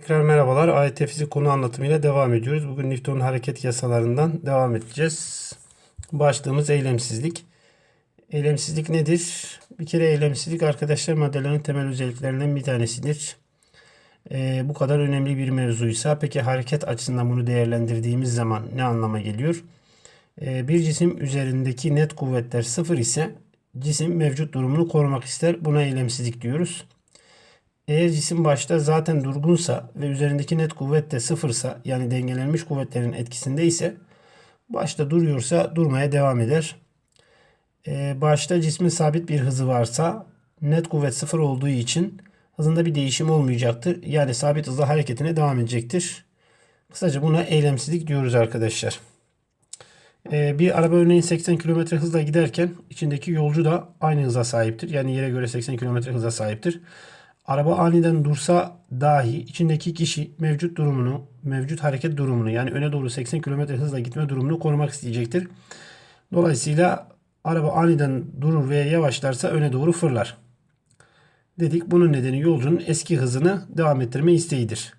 Tekrar merhabalar. AYT fizik konu anlatımıyla devam ediyoruz. Bugün Newton'un hareket yasalarından devam edeceğiz. Başlığımız eylemsizlik. Eylemsizlik nedir? Bir kere eylemsizlik arkadaşlar maddelerin temel özelliklerinden bir tanesidir. Ee, bu kadar önemli bir mevzuysa peki hareket açısından bunu değerlendirdiğimiz zaman ne anlama geliyor? Ee, bir cisim üzerindeki net kuvvetler sıfır ise cisim mevcut durumunu korumak ister. Buna eylemsizlik diyoruz. Eğer cisim başta zaten durgunsa ve üzerindeki net kuvvet de sıfırsa yani dengelenmiş kuvvetlerin etkisinde ise başta duruyorsa durmaya devam eder. Ee, başta cismin sabit bir hızı varsa net kuvvet sıfır olduğu için hızında bir değişim olmayacaktır. Yani sabit hızla hareketine devam edecektir. Kısaca buna eylemsizlik diyoruz arkadaşlar. Ee, bir araba örneğin 80 km hızla giderken içindeki yolcu da aynı hıza sahiptir. Yani yere göre 80 km hıza sahiptir. Araba aniden dursa dahi içindeki kişi mevcut durumunu, mevcut hareket durumunu yani öne doğru 80 km hızla gitme durumunu korumak isteyecektir. Dolayısıyla araba aniden durur veya yavaşlarsa öne doğru fırlar. Dedik bunun nedeni yolcunun eski hızını devam ettirme isteğidir.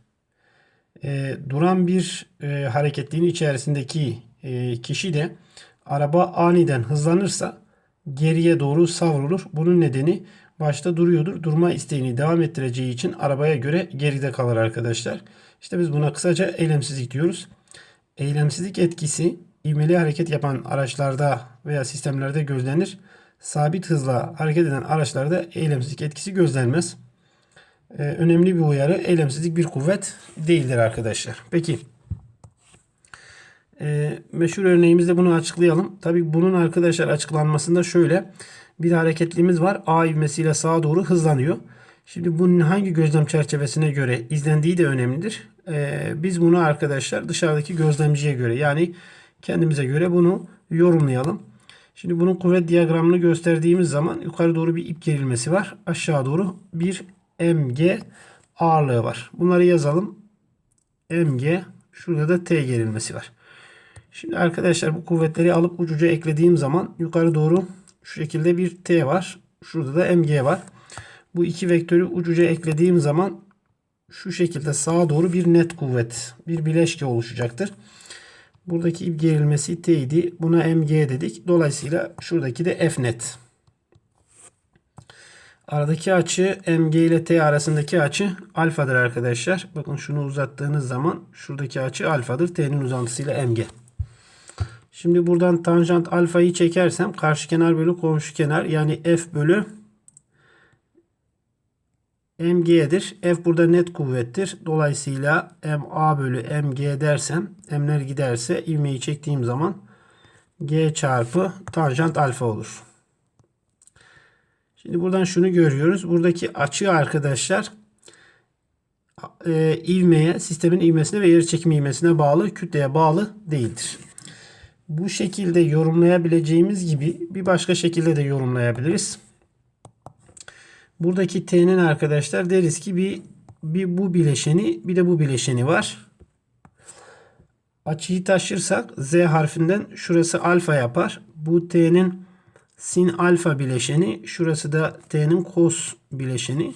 E, duran bir e, hareketliğin içerisindeki e, kişi de araba aniden hızlanırsa geriye doğru savrulur. Bunun nedeni başta duruyordur. Durma isteğini devam ettireceği için arabaya göre geride kalır arkadaşlar. İşte biz buna kısaca eylemsizlik diyoruz. Eylemsizlik etkisi ivmeli hareket yapan araçlarda veya sistemlerde gözlenir. Sabit hızla hareket eden araçlarda eylemsizlik etkisi gözlenmez. Ee, önemli bir uyarı. Eylemsizlik bir kuvvet değildir arkadaşlar. Peki. Ee, meşhur örneğimizde bunu açıklayalım. Tabii bunun arkadaşlar açıklanmasında şöyle bir hareketliğimiz var. A ivmesiyle sağa doğru hızlanıyor. Şimdi bunun hangi gözlem çerçevesine göre izlendiği de önemlidir. Ee, biz bunu arkadaşlar dışarıdaki gözlemciye göre yani kendimize göre bunu yorumlayalım. Şimdi bunun kuvvet diyagramını gösterdiğimiz zaman yukarı doğru bir ip gerilmesi var. Aşağı doğru bir mg ağırlığı var. Bunları yazalım. mg şurada da t gerilmesi var. Şimdi arkadaşlar bu kuvvetleri alıp ucuca eklediğim zaman yukarı doğru şu şekilde bir T var. Şurada da MG var. Bu iki vektörü ucuca eklediğim zaman şu şekilde sağa doğru bir net kuvvet, bir bileşke oluşacaktır. Buradaki ip gerilmesi T idi. Buna MG dedik. Dolayısıyla şuradaki de F net. Aradaki açı MG ile T arasındaki açı alfadır arkadaşlar. Bakın şunu uzattığınız zaman şuradaki açı alfadır. T'nin uzantısıyla MG. Şimdi buradan tanjant alfayı çekersem karşı kenar bölü komşu kenar yani f bölü mg'dir. F burada net kuvvettir. Dolayısıyla ma bölü mg dersem m'ler giderse ivmeyi çektiğim zaman g çarpı tanjant alfa olur. Şimdi buradan şunu görüyoruz. Buradaki açı arkadaşlar e, ivmeye, sistemin ivmesine ve yer çekimi ivmesine bağlı, kütleye bağlı değildir bu şekilde yorumlayabileceğimiz gibi bir başka şekilde de yorumlayabiliriz. Buradaki t'nin arkadaşlar deriz ki bir, bir bu bileşeni bir de bu bileşeni var. Açıyı taşırsak z harfinden şurası alfa yapar. Bu t'nin sin alfa bileşeni şurası da t'nin kos bileşeni.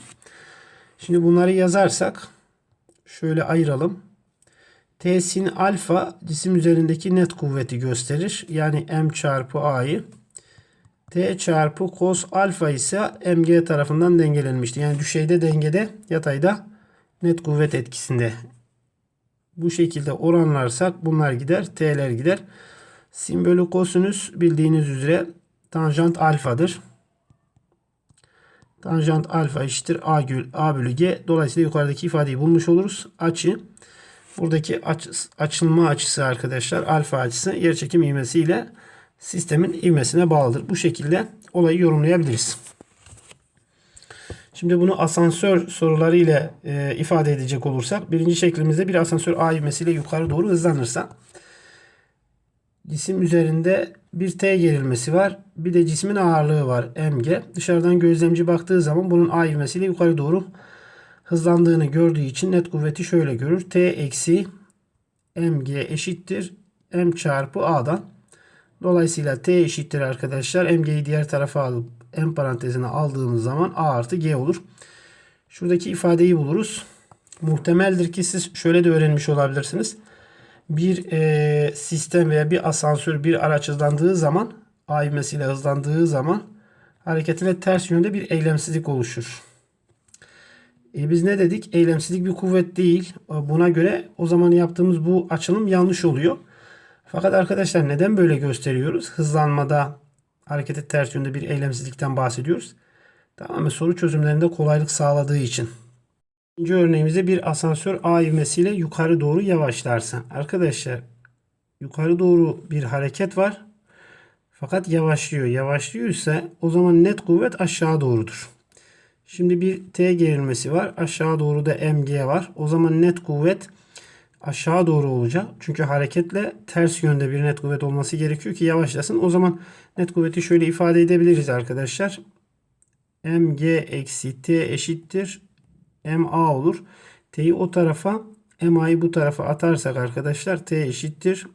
Şimdi bunları yazarsak şöyle ayıralım. T sin alfa cisim üzerindeki net kuvveti gösterir. Yani M çarpı A'yı. T çarpı cos alfa ise mg tarafından dengelenmiştir. Yani düşeyde dengede yatayda net kuvvet etkisinde. Bu şekilde oranlarsak bunlar gider. T'ler gider. Sin bölü kosinüs bildiğiniz üzere tanjant alfadır. Tanjant alfa eşittir A, A bölü G. Dolayısıyla yukarıdaki ifadeyi bulmuş oluruz. Açı Buradaki aç, açılma açısı arkadaşlar alfa açısı yerçekim ivmesi ile sistemin ivmesine bağlıdır. Bu şekilde olayı yorumlayabiliriz. Şimdi bunu asansör soruları ile e, ifade edecek olursak birinci şeklimizde bir asansör A ivmesiyle yukarı doğru hızlanırsa cisim üzerinde bir T gerilmesi var. Bir de cismin ağırlığı var mg. Dışarıdan gözlemci baktığı zaman bunun A ivmesiyle yukarı doğru hızlandığını gördüğü için net kuvveti şöyle görür. T eksi mg eşittir m çarpı a'dan. Dolayısıyla t eşittir arkadaşlar. mg'yi diğer tarafa alıp m parantezine aldığımız zaman a artı g olur. Şuradaki ifadeyi buluruz. Muhtemeldir ki siz şöyle de öğrenmiş olabilirsiniz. Bir e, sistem veya bir asansör bir araç hızlandığı zaman A ivmesiyle hızlandığı zaman hareketine ters yönde bir eylemsizlik oluşur. E biz ne dedik? Eylemsizlik bir kuvvet değil. Buna göre o zaman yaptığımız bu açılım yanlış oluyor. Fakat arkadaşlar neden böyle gösteriyoruz? Hızlanmada hareketi ters yönde bir eylemsizlikten bahsediyoruz. Tamamen soru çözümlerinde kolaylık sağladığı için. İkinci örneğimizde bir asansör A ivmesiyle yukarı doğru yavaşlarsa. Arkadaşlar yukarı doğru bir hareket var. Fakat yavaşlıyor. Yavaşlıyorsa o zaman net kuvvet aşağı doğrudur. Şimdi bir T gerilmesi var. Aşağı doğru da MG var. O zaman net kuvvet aşağı doğru olacak. Çünkü hareketle ters yönde bir net kuvvet olması gerekiyor ki yavaşlasın. O zaman net kuvveti şöyle ifade edebiliriz arkadaşlar. mg eksi t eşittir ma olur. T'yi o tarafa ma'yı bu tarafa atarsak arkadaşlar t eşittir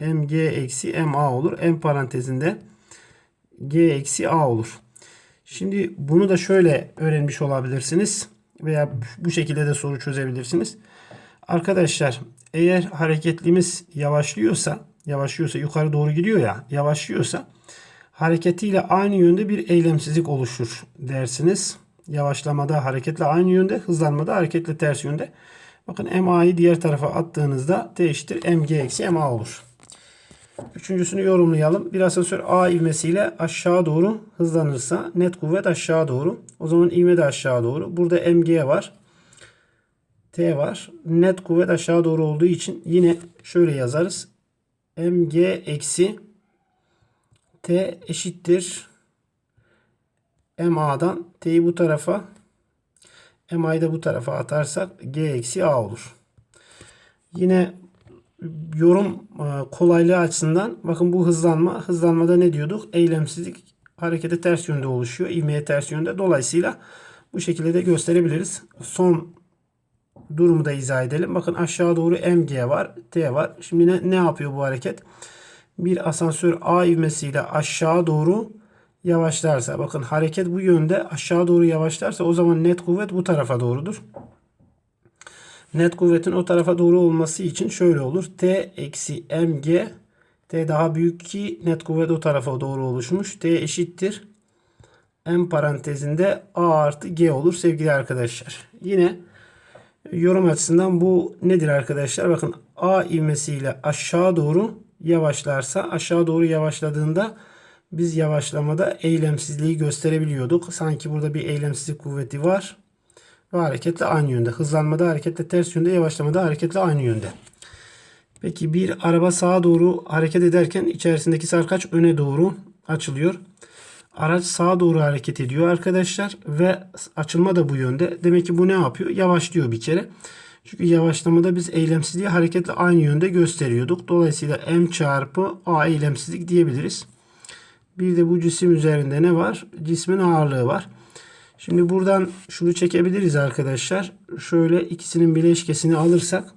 mg eksi ma olur. M parantezinde g eksi a olur. Şimdi bunu da şöyle öğrenmiş olabilirsiniz. Veya bu şekilde de soru çözebilirsiniz. Arkadaşlar eğer hareketlimiz yavaşlıyorsa, yavaşlıyorsa yukarı doğru gidiyor ya, yavaşlıyorsa hareketiyle aynı yönde bir eylemsizlik oluşur dersiniz. Yavaşlamada hareketle aynı yönde, hızlanmada hareketle ters yönde. Bakın MA'yı diğer tarafa attığınızda T eşittir MG eksi MA olur. Üçüncüsünü yorumlayalım. Bir asansör A ivmesiyle aşağı doğru hızlanırsa net kuvvet aşağı doğru. O zaman ivme de aşağı doğru. Burada MG var. T var. Net kuvvet aşağı doğru olduğu için yine şöyle yazarız. MG eksi T eşittir. MA'dan T'yi bu tarafa MA'yı da bu tarafa atarsak G eksi A olur. Yine yorum e, kolaylığı açısından bakın bu hızlanma. Hızlanmada ne diyorduk? Eylemsizlik harekete ters yönde oluşuyor. İvmeye ters yönde. Dolayısıyla bu şekilde de gösterebiliriz. Son durumu da izah edelim. Bakın aşağı doğru mg var, t var. Şimdi ne, ne yapıyor bu hareket? Bir asansör a ivmesiyle aşağı doğru yavaşlarsa, bakın hareket bu yönde aşağı doğru yavaşlarsa o zaman net kuvvet bu tarafa doğrudur. Net kuvvetin o tarafa doğru olması için şöyle olur. T eksi mg T daha büyük ki net kuvvet o tarafa doğru oluşmuş. T eşittir. M parantezinde A artı G olur sevgili arkadaşlar. Yine yorum açısından bu nedir arkadaşlar? Bakın A ivmesiyle aşağı doğru yavaşlarsa aşağı doğru yavaşladığında biz yavaşlamada eylemsizliği gösterebiliyorduk. Sanki burada bir eylemsizlik kuvveti var. Ve hareketle aynı yönde. Hızlanmada hareketle ters yönde, yavaşlamada hareketle aynı yönde. Peki bir araba sağa doğru hareket ederken içerisindeki sarkaç öne doğru açılıyor. Araç sağa doğru hareket ediyor arkadaşlar ve açılma da bu yönde. Demek ki bu ne yapıyor? Yavaşlıyor bir kere. Çünkü yavaşlamada biz eylemsizliği hareketle aynı yönde gösteriyorduk. Dolayısıyla m çarpı a eylemsizlik diyebiliriz. Bir de bu cisim üzerinde ne var? Cismin ağırlığı var. Şimdi buradan şunu çekebiliriz arkadaşlar. Şöyle ikisinin bileşkesini alırsak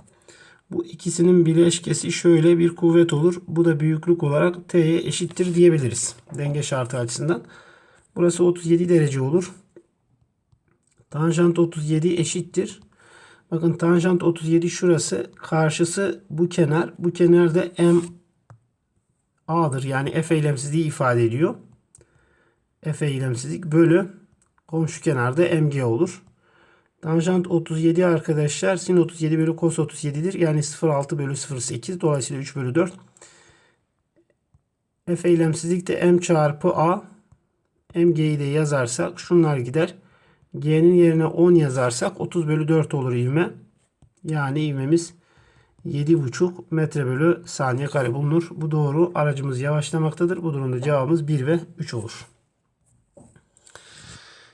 bu ikisinin bileşkesi şöyle bir kuvvet olur. Bu da büyüklük olarak T'ye eşittir diyebiliriz. Denge şartı açısından. Burası 37 derece olur. Tanjant 37 eşittir. Bakın tanjant 37 şurası. Karşısı bu kenar. Bu kenar da M A'dır. Yani F eylemsizliği ifade ediyor. F eylemsizlik bölü komşu kenarda MG olur. Tanjant 37 arkadaşlar sin 37 bölü kos 37'dir. Yani 0,6 bölü 0,8 dolayısıyla 3 bölü 4. F eylemsizlik de m çarpı a. mg'yi de yazarsak şunlar gider. G'nin yerine 10 yazarsak 30 bölü 4 olur ivme. Yani ivmemiz 7,5 metre bölü saniye kare bulunur. Bu doğru. Aracımız yavaşlamaktadır. Bu durumda cevabımız 1 ve 3 olur.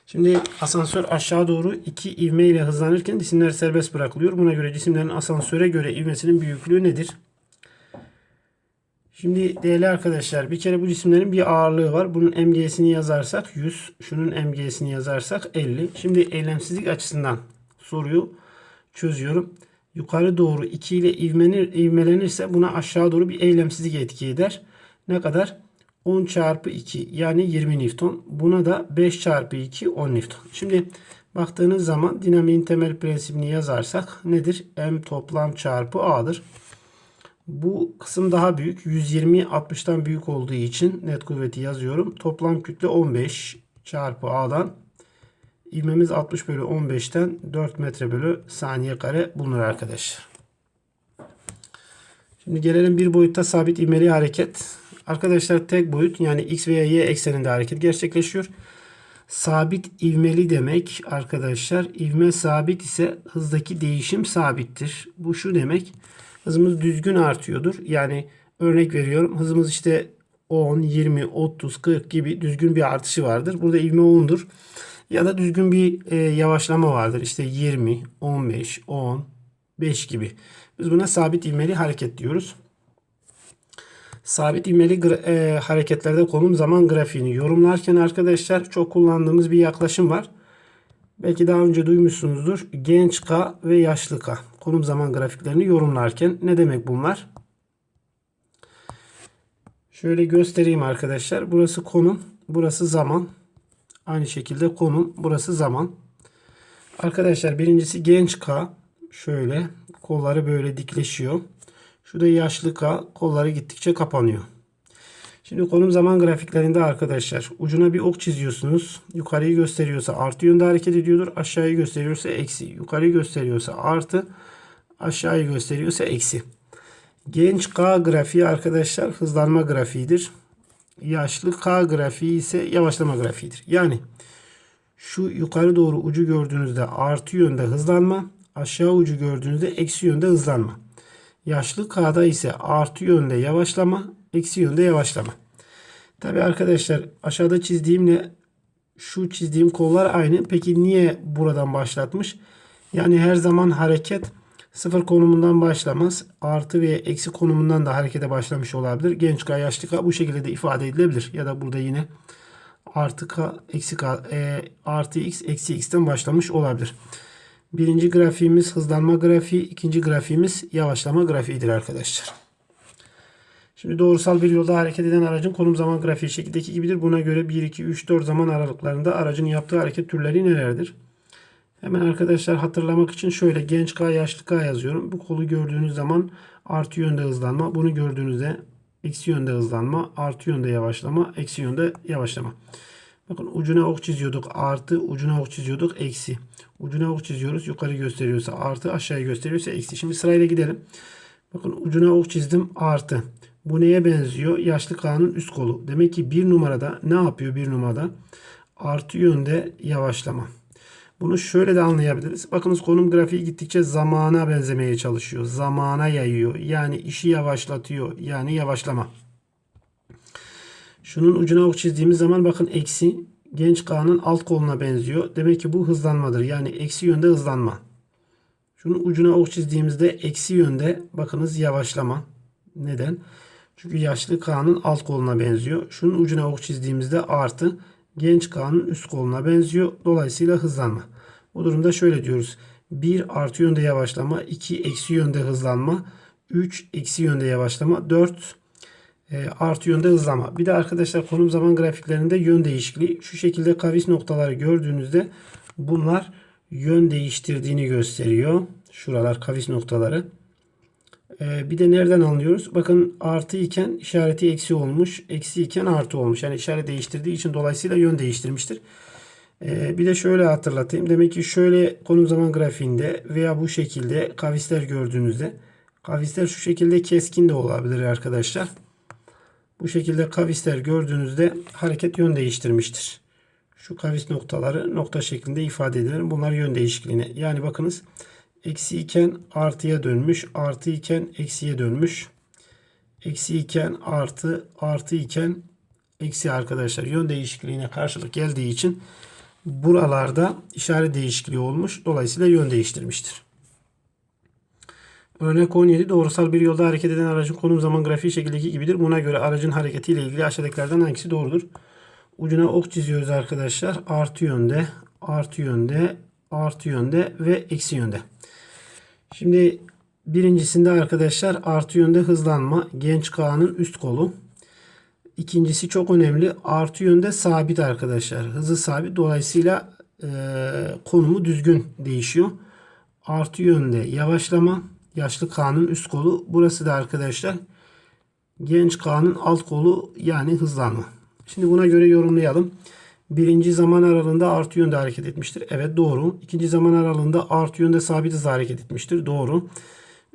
Şimdi asansör aşağı doğru iki ivme ile hızlanırken cisimler serbest bırakılıyor. Buna göre cisimlerin asansöre göre ivmesinin büyüklüğü nedir? Şimdi değerli arkadaşlar bir kere bu cisimlerin bir ağırlığı var. Bunun mg'sini yazarsak 100. Şunun mg'sini yazarsak 50. Şimdi eylemsizlik açısından soruyu çözüyorum. Yukarı doğru 2 ile ivmelenirse buna aşağı doğru bir eylemsizlik etki eder. Ne kadar? 10 çarpı 2 yani 20 Newton. Buna da 5 çarpı 2 10 Newton. Şimdi Baktığınız zaman dinamiğin temel prensibini yazarsak nedir? M toplam çarpı A'dır. Bu kısım daha büyük. 120 60'tan büyük olduğu için net kuvveti yazıyorum. Toplam kütle 15 çarpı A'dan ivmemiz 60 bölü 15'ten 4 metre bölü saniye kare bulunur arkadaşlar. Şimdi gelelim bir boyutta sabit ivmeli hareket. Arkadaşlar tek boyut yani x veya y ekseninde hareket gerçekleşiyor. Sabit ivmeli demek arkadaşlar. ivme sabit ise hızdaki değişim sabittir. Bu şu demek. Hızımız düzgün artıyordur. Yani örnek veriyorum. Hızımız işte 10, 20, 30, 40 gibi düzgün bir artışı vardır. Burada ivme 10'dur. Ya da düzgün bir e, yavaşlama vardır. İşte 20, 15, 10, 5 gibi. Biz buna sabit ivmeli hareket diyoruz. Sabit ivmeli e, hareketlerde konum zaman grafiğini yorumlarken arkadaşlar çok kullandığımız bir yaklaşım var. Belki daha önce duymuşsunuzdur. Genç K ve yaşlı K. Konum zaman grafiklerini yorumlarken ne demek bunlar? Şöyle göstereyim arkadaşlar. Burası konum, burası zaman. Aynı şekilde konum, burası zaman. Arkadaşlar birincisi genç K. Şöyle kolları böyle dikleşiyor. Şurada yaşlı K kolları gittikçe kapanıyor. Şimdi konum zaman grafiklerinde arkadaşlar ucuna bir ok çiziyorsunuz. Yukarıyı gösteriyorsa artı yönde hareket ediyordur. Aşağıyı gösteriyorsa eksi. Yukarıyı gösteriyorsa artı. Aşağıyı gösteriyorsa eksi. Genç K grafiği arkadaşlar hızlanma grafiğidir. Yaşlı K grafiği ise yavaşlama grafiğidir. Yani şu yukarı doğru ucu gördüğünüzde artı yönde hızlanma. Aşağı ucu gördüğünüzde eksi yönde hızlanma. Yaşlı K'da ise artı yönde yavaşlama, eksi yönde yavaşlama. Tabi arkadaşlar aşağıda çizdiğimle şu çizdiğim kollar aynı. Peki niye buradan başlatmış? Yani her zaman hareket sıfır konumundan başlamaz. Artı ve eksi konumundan da harekete başlamış olabilir. Genç K, yaşlı K bu şekilde de ifade edilebilir. Ya da burada yine artı K, eksi K, e, artı X, eksi X'ten başlamış olabilir. Birinci grafiğimiz hızlanma grafiği, ikinci grafiğimiz yavaşlama grafiğidir arkadaşlar. Şimdi doğrusal bir yolda hareket eden aracın konum zaman grafiği şekildeki gibidir. Buna göre 1, 2, 3, 4 zaman aralıklarında aracın yaptığı hareket türleri nelerdir? Hemen arkadaşlar hatırlamak için şöyle genç K, yaşlı K yazıyorum. Bu kolu gördüğünüz zaman artı yönde hızlanma. Bunu gördüğünüzde eksi yönde hızlanma, artı yönde yavaşlama, eksi yönde yavaşlama. Bakın ucuna ok çiziyorduk artı, ucuna ok çiziyorduk eksi. Ucuna ok çiziyoruz. Yukarı gösteriyorsa artı, aşağıya gösteriyorsa eksi. Şimdi sırayla gidelim. Bakın ucuna ok çizdim artı. Bu neye benziyor? Yaşlı K'nın üst kolu. Demek ki bir numarada ne yapıyor bir numarada? Artı yönde yavaşlama. Bunu şöyle de anlayabiliriz. Bakınız konum grafiği gittikçe zamana benzemeye çalışıyor. Zamana yayıyor. Yani işi yavaşlatıyor. Yani yavaşlama. Şunun ucuna ok çizdiğimiz zaman bakın eksi genç K'nın alt koluna benziyor. Demek ki bu hızlanmadır. Yani eksi yönde hızlanma. Şunun ucuna ok çizdiğimizde eksi yönde bakınız yavaşlama. Neden? Çünkü yaşlı K'nın alt koluna benziyor. Şunun ucuna ok çizdiğimizde artı genç K'nın üst koluna benziyor. Dolayısıyla hızlanma. Bu durumda şöyle diyoruz. 1 artı yönde yavaşlama, 2 eksi yönde hızlanma, 3 eksi yönde yavaşlama, 4 e, artı yönde hızlama. Bir de arkadaşlar konum zaman grafiklerinde yön değişikliği. Şu şekilde kavis noktaları gördüğünüzde bunlar yön değiştirdiğini gösteriyor. Şuralar kavis noktaları. E, bir de nereden anlıyoruz? Bakın artı iken işareti eksi olmuş. Eksi iken artı olmuş. Yani işaret değiştirdiği için dolayısıyla yön değiştirmiştir. E, bir de şöyle hatırlatayım. Demek ki şöyle konum zaman grafiğinde veya bu şekilde kavisler gördüğünüzde kavisler şu şekilde keskin de olabilir arkadaşlar. Bu şekilde kavisler gördüğünüzde hareket yön değiştirmiştir. Şu kavis noktaları nokta şeklinde ifade edilir. Bunlar yön değişikliğine. Yani bakınız eksi iken artıya dönmüş. Artı iken eksiye dönmüş. Eksi iken artı artı iken eksi arkadaşlar yön değişikliğine karşılık geldiği için buralarda işaret değişikliği olmuş. Dolayısıyla yön değiştirmiştir. Örnek 17 doğrusal bir yolda hareket eden aracın konum zaman grafiği şekildeki gibidir. Buna göre aracın hareketiyle ilgili aşağıdakilerden hangisi doğrudur? Ucuna ok çiziyoruz arkadaşlar. Artı yönde, artı yönde, artı yönde ve eksi yönde. Şimdi birincisinde arkadaşlar artı yönde hızlanma. Genç K'nın üst kolu. İkincisi çok önemli. Artı yönde sabit arkadaşlar. Hızı sabit. Dolayısıyla e, konumu düzgün değişiyor. Artı yönde yavaşlama. Yaşlı K'nın üst kolu. Burası da arkadaşlar genç K'nın alt kolu yani hızlanma. Şimdi buna göre yorumlayalım. Birinci zaman aralığında artı yönde hareket etmiştir. Evet doğru. İkinci zaman aralığında artı yönde sabit hızla hareket etmiştir. Doğru.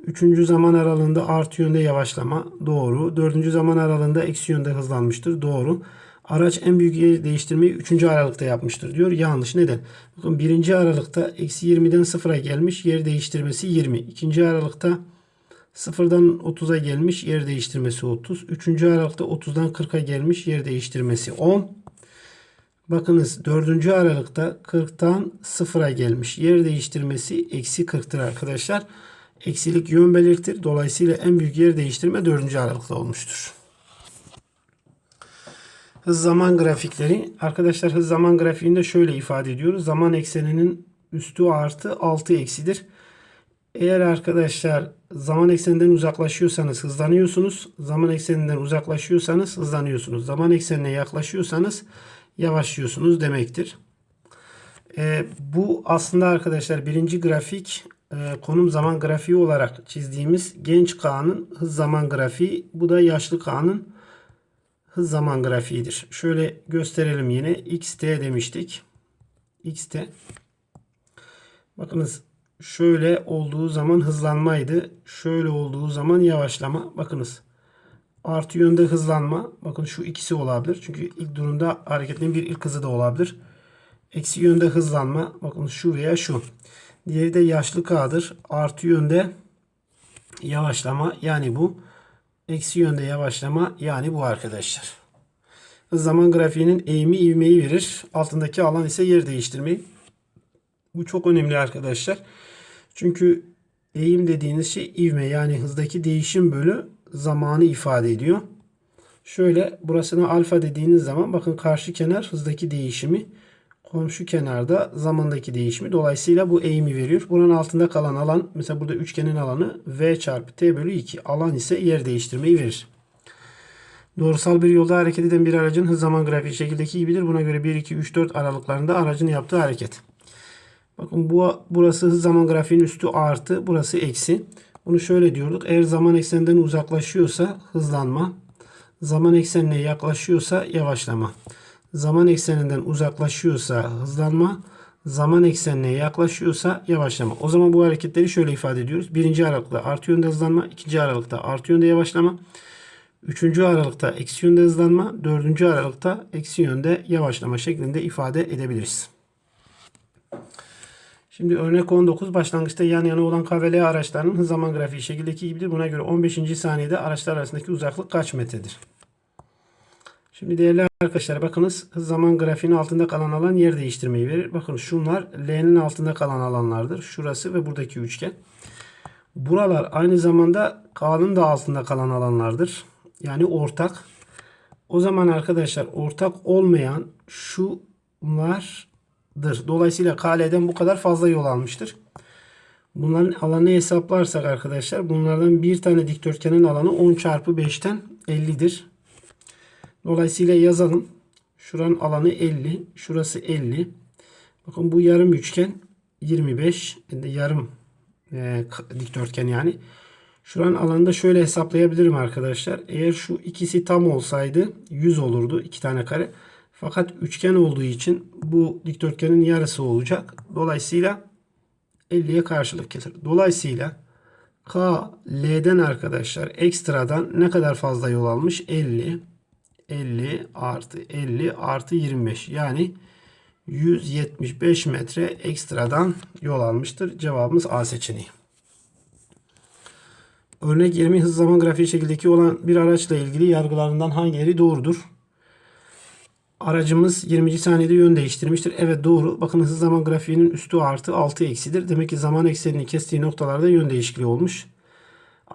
Üçüncü zaman aralığında artı yönde yavaşlama. Doğru. Dördüncü zaman aralığında eksi yönde hızlanmıştır. Doğru. Araç en büyük yer değiştirmeyi 3. aralıkta yapmıştır diyor. Yanlış. Neden? Bakın 1. aralıkta eksi 20'den 0'a gelmiş. Yer değiştirmesi 20. 2. aralıkta 0'dan 30'a gelmiş. Yer değiştirmesi 30. 3. aralıkta 30'dan 40'a gelmiş. Yer değiştirmesi 10. Bakınız 4. aralıkta 40'tan 0'a gelmiş. Yer değiştirmesi eksi 40'tır arkadaşlar. Eksilik yön belirtir. Dolayısıyla en büyük yer değiştirme 4. aralıkta olmuştur. Hız zaman grafikleri. Arkadaşlar hız zaman grafiğinde şöyle ifade ediyoruz. Zaman ekseninin üstü artı altı eksidir. Eğer arkadaşlar zaman ekseninden uzaklaşıyorsanız hızlanıyorsunuz. Zaman ekseninden uzaklaşıyorsanız hızlanıyorsunuz. Zaman eksenine yaklaşıyorsanız yavaşlıyorsunuz demektir. Ee, bu aslında arkadaşlar birinci grafik e, konum zaman grafiği olarak çizdiğimiz genç K'nın hız zaman grafiği. Bu da yaşlı K'nın hız zaman grafiğidir. Şöyle gösterelim yine. xt demiştik. xt. Bakınız şöyle olduğu zaman hızlanmaydı. Şöyle olduğu zaman yavaşlama. Bakınız artı yönde hızlanma. Bakın şu ikisi olabilir. Çünkü ilk durumda hareketin bir ilk hızı da olabilir. Eksi yönde hızlanma. Bakın şu veya şu. Diğeri de yaşlı K'dır. Artı yönde yavaşlama. Yani bu. Eksi yönde yavaşlama. Yani bu arkadaşlar. Zaman grafiğinin eğimi ivmeyi verir. Altındaki alan ise yer değiştirmeyi. Bu çok önemli arkadaşlar. Çünkü eğim dediğiniz şey ivme yani hızdaki değişim bölü zamanı ifade ediyor. Şöyle burasına alfa dediğiniz zaman bakın karşı kenar hızdaki değişimi komşu kenarda zamandaki değişimi. Dolayısıyla bu eğimi veriyor. Buranın altında kalan alan mesela burada üçgenin alanı V çarpı T bölü 2. Alan ise yer değiştirmeyi verir. Doğrusal bir yolda hareket eden bir aracın hız zaman grafiği şekildeki gibidir. Buna göre 1, 2, 3, 4 aralıklarında aracın yaptığı hareket. Bakın bu burası hız zaman grafiğinin üstü artı, burası eksi. Bunu şöyle diyorduk. Eğer zaman ekseninden uzaklaşıyorsa hızlanma, zaman eksenine yaklaşıyorsa yavaşlama. Zaman ekseninden uzaklaşıyorsa hızlanma, zaman eksenine yaklaşıyorsa yavaşlama. O zaman bu hareketleri şöyle ifade ediyoruz. Birinci aralıkta artı yönde hızlanma, ikinci aralıkta artı yönde yavaşlama, üçüncü aralıkta eksi yönde hızlanma, dördüncü aralıkta eksi yönde yavaşlama şeklinde ifade edebiliriz. Şimdi örnek 19 başlangıçta yan yana olan KVL araçlarının hız zaman grafiği şekildeki gibidir. Buna göre 15. saniyede araçlar arasındaki uzaklık kaç metredir? Şimdi değerli arkadaşlar bakınız zaman grafiğinin altında kalan alan yer değiştirmeyi verir. Bakın şunlar L'nin altında kalan alanlardır. Şurası ve buradaki üçgen. Buralar aynı zamanda K'nın da altında kalan alanlardır. Yani ortak. O zaman arkadaşlar ortak olmayan şunlar Dolayısıyla KL'den bu kadar fazla yol almıştır. Bunların alanı hesaplarsak arkadaşlar bunlardan bir tane dikdörtgenin alanı 10 çarpı 5'ten 50'dir. Dolayısıyla yazalım. Şuranın alanı 50. Şurası 50. Bakın bu yarım üçgen 25. Yarım e, dikdörtgen yani. Şuranın alanını da şöyle hesaplayabilirim arkadaşlar. Eğer şu ikisi tam olsaydı 100 olurdu. iki tane kare. Fakat üçgen olduğu için bu dikdörtgenin yarısı olacak. Dolayısıyla 50'ye karşılık gelir. Dolayısıyla K, L'den arkadaşlar ekstradan ne kadar fazla yol almış? 50, 50 artı 50 artı 25. Yani 175 metre ekstradan yol almıştır. Cevabımız A seçeneği. Örnek 20 hız zaman grafiği şekildeki olan bir araçla ilgili yargılarından hangileri doğrudur? Aracımız 20. saniyede yön değiştirmiştir. Evet doğru. Bakın hız zaman grafiğinin üstü artı 6 eksidir. Demek ki zaman eksenini kestiği noktalarda yön değişikliği olmuş.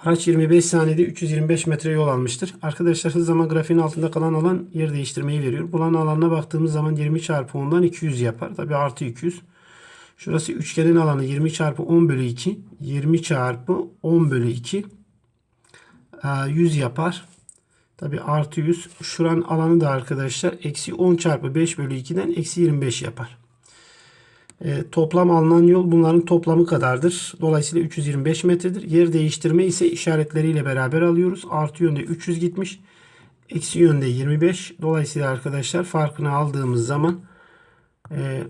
Araç 25 saniyede 325 metre yol almıştır. Arkadaşlar hız zaman grafiğinin altında kalan alan yer değiştirmeyi veriyor. Bulan alanına baktığımız zaman 20 çarpı 10'dan 200 yapar. Tabi artı 200. Şurası üçgenin alanı 20 çarpı 10 bölü 2. 20 çarpı 10 bölü 2. 100 yapar. Tabi artı 100. Şuran alanı da arkadaşlar eksi 10 çarpı 5 bölü 2'den eksi 25 yapar. E, toplam alınan yol bunların toplamı kadardır. Dolayısıyla 325 metredir. Yer değiştirme ise işaretleriyle beraber alıyoruz. Artı yönde 300 gitmiş. Eksi yönde 25. Dolayısıyla arkadaşlar farkını aldığımız zaman e,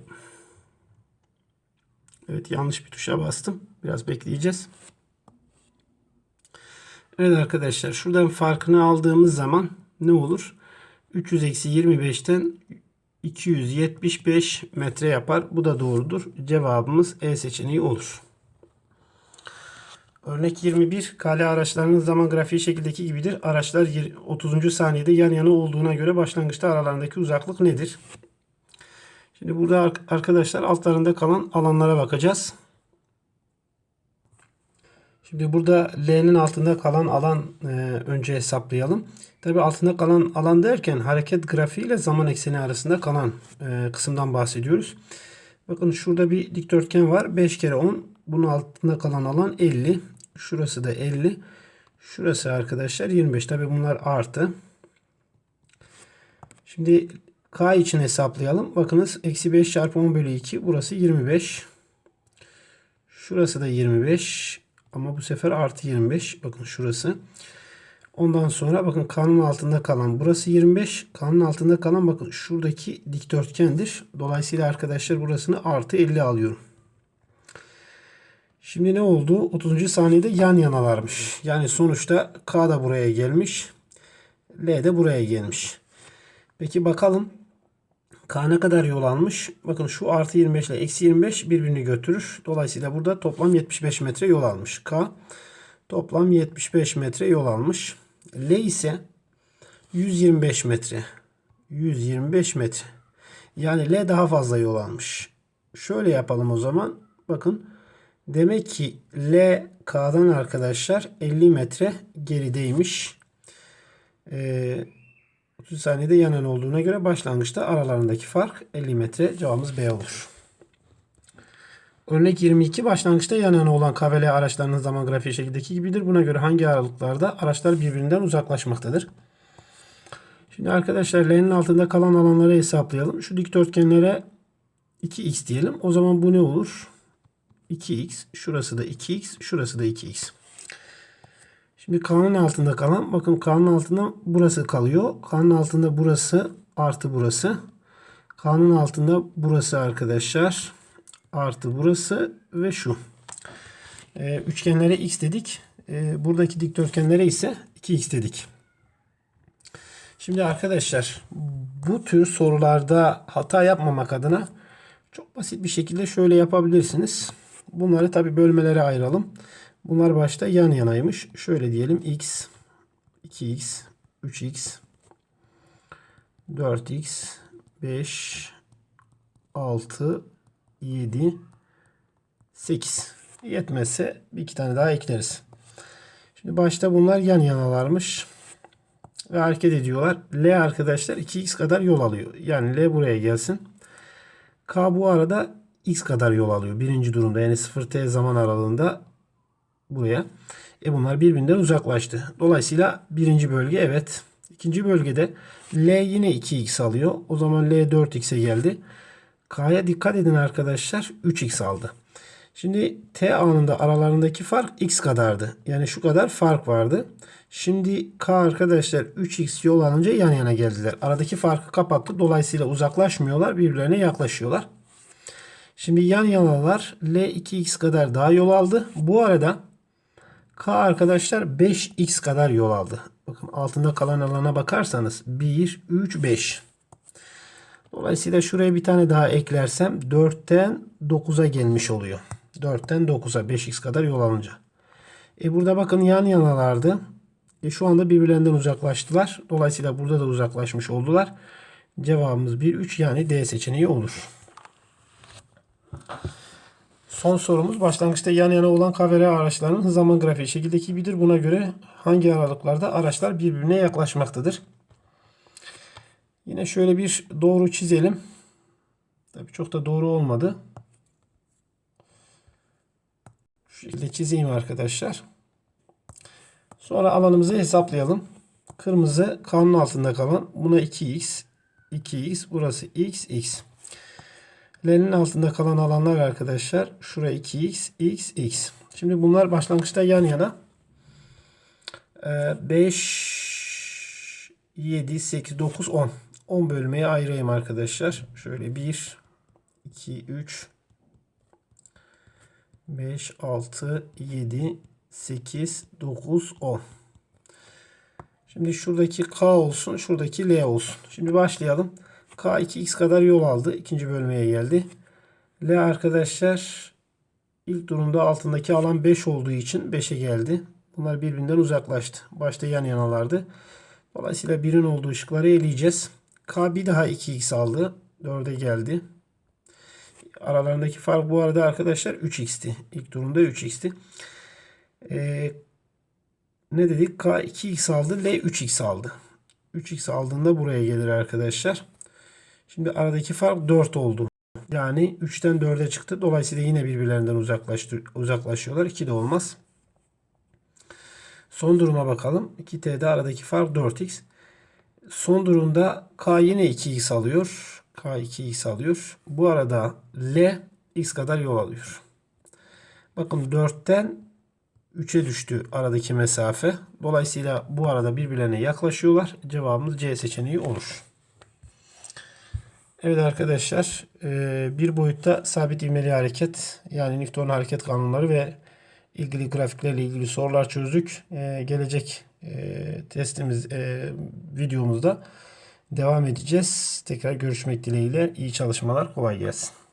evet yanlış bir tuşa bastım. Biraz bekleyeceğiz. Evet arkadaşlar şuradan farkını aldığımız zaman ne olur? 300 eksi 25'ten 275 metre yapar. Bu da doğrudur. Cevabımız E seçeneği olur. Örnek 21. Kale araçlarının zaman grafiği şekildeki gibidir. Araçlar 30. saniyede yan yana olduğuna göre başlangıçta aralarındaki uzaklık nedir? Şimdi burada arkadaşlar altlarında kalan alanlara bakacağız. Şimdi burada L'nin altında kalan alan e, önce hesaplayalım. Tabi altında kalan alan derken hareket grafiği ile zaman ekseni arasında kalan e, kısımdan bahsediyoruz. Bakın şurada bir dikdörtgen var. 5 kere 10. Bunun altında kalan alan 50. Şurası da 50. Şurası arkadaşlar 25. Tabi bunlar artı. Şimdi K için hesaplayalım. Bakınız eksi 5 çarpı 10 bölü 2. Burası 25. Şurası da 25. Ama bu sefer artı 25. Bakın şurası. Ondan sonra bakın kanın altında kalan burası 25. Kanın altında kalan bakın şuradaki dikdörtgendir. Dolayısıyla arkadaşlar burasını artı 50 alıyorum. Şimdi ne oldu? 30. saniyede yan yanalarmış. Yani sonuçta K da buraya gelmiş. L de buraya gelmiş. Peki bakalım. K ne kadar yol almış? Bakın şu artı 25 ile eksi 25 birbirini götürür. Dolayısıyla burada toplam 75 metre yol almış. K toplam 75 metre yol almış. L ise 125 metre. 125 metre. Yani L daha fazla yol almış. Şöyle yapalım o zaman. Bakın. Demek ki L K'dan arkadaşlar 50 metre gerideymiş. Ee, 30 saniyede yanan olduğuna göre başlangıçta aralarındaki fark 50 metre. Cevabımız B olur. Örnek 22 başlangıçta yan yana olan KVL araçlarının zaman grafiği şekildeki gibidir. Buna göre hangi aralıklarda araçlar birbirinden uzaklaşmaktadır? Şimdi arkadaşlar L'nin altında kalan alanları hesaplayalım. Şu dikdörtgenlere 2x diyelim. O zaman bu ne olur? 2x. Şurası da 2x. Şurası da 2x. Şimdi K'nın altında kalan bakın K'nın altında burası kalıyor. K'nın altında burası artı burası. K'nın altında burası arkadaşlar artı burası ve şu. Ee, üçgenlere x dedik. Ee, buradaki dikdörtgenlere ise 2x dedik. Şimdi arkadaşlar bu tür sorularda hata yapmamak adına çok basit bir şekilde şöyle yapabilirsiniz. Bunları tabi bölmelere ayıralım. Bunlar başta yan yanaymış. Şöyle diyelim x, 2x, 3x, 4x, 5, 6, 7, 8. Yetmezse bir iki tane daha ekleriz. Şimdi başta bunlar yan yanalarmış. Ve hareket ediyorlar. L arkadaşlar 2x kadar yol alıyor. Yani L buraya gelsin. K bu arada x kadar yol alıyor. Birinci durumda yani 0t zaman aralığında buraya. E bunlar birbirinden uzaklaştı. Dolayısıyla birinci bölge evet. İkinci bölgede L yine 2x alıyor. O zaman L 4x'e geldi. K'ya dikkat edin arkadaşlar. 3x aldı. Şimdi T anında aralarındaki fark x kadardı. Yani şu kadar fark vardı. Şimdi K arkadaşlar 3x yol alınca yan yana geldiler. Aradaki farkı kapattı. Dolayısıyla uzaklaşmıyorlar. Birbirlerine yaklaşıyorlar. Şimdi yan yanalar L 2x kadar daha yol aldı. Bu arada K arkadaşlar 5x kadar yol aldı. Bakın altında kalan alana bakarsanız 1, 3, 5. Dolayısıyla şuraya bir tane daha eklersem 4'ten 9'a gelmiş oluyor. 4'ten 9'a 5x kadar yol alınca. E burada bakın yan yanalardı. E şu anda birbirlerinden uzaklaştılar. Dolayısıyla burada da uzaklaşmış oldular. Cevabımız 1, 3 yani D seçeneği olur. Son sorumuz başlangıçta yan yana olan KVR araçlarının zaman grafiği şekildeki gibidir. Buna göre hangi aralıklarda araçlar birbirine yaklaşmaktadır? Yine şöyle bir doğru çizelim. Tabii çok da doğru olmadı. Şu şekilde çizeyim arkadaşlar. Sonra alanımızı hesaplayalım. Kırmızı kanun altında kalan buna 2x, 2x, burası x, x. L'nin altında kalan alanlar arkadaşlar. Şura 2x, x, x. Şimdi bunlar başlangıçta yan yana. Ee, 5, 7, 8, 9, 10. 10 bölmeye ayırayım arkadaşlar. Şöyle 1, 2, 3, 5, 6, 7, 8, 9, 10. Şimdi şuradaki K olsun, şuradaki L olsun. Şimdi başlayalım. K 2x kadar yol aldı. İkinci bölmeye geldi. L arkadaşlar ilk durumda altındaki alan 5 olduğu için 5'e geldi. Bunlar birbirinden uzaklaştı. Başta yan yanalardı. Dolayısıyla 1'in olduğu ışıkları eleyeceğiz. K bir daha 2x aldı. 4'e geldi. Aralarındaki fark bu arada arkadaşlar 3x'ti. İlk durumda 3x'ti. Ee, ne dedik? K 2x aldı. L 3x aldı. 3x aldığında buraya gelir arkadaşlar. Şimdi aradaki fark 4 oldu. Yani 3'ten 4'e çıktı. Dolayısıyla yine birbirlerinden uzaklaştı, uzaklaşıyorlar. 2 de olmaz. Son duruma bakalım. 2T'de aradaki fark 4x. Son durumda K yine 2x alıyor. K 2x alıyor. Bu arada L x kadar yol alıyor. Bakın 4'ten 3'e düştü aradaki mesafe. Dolayısıyla bu arada birbirlerine yaklaşıyorlar. Cevabımız C seçeneği olur. Evet arkadaşlar e, bir boyutta sabit ivmeli hareket yani Newton'un hareket kanunları ve ilgili grafiklerle ilgili sorular çözdük. E, Gelecek e, testimiz videomuzda devam edeceğiz. Tekrar görüşmek dileğiyle iyi çalışmalar kolay gelsin.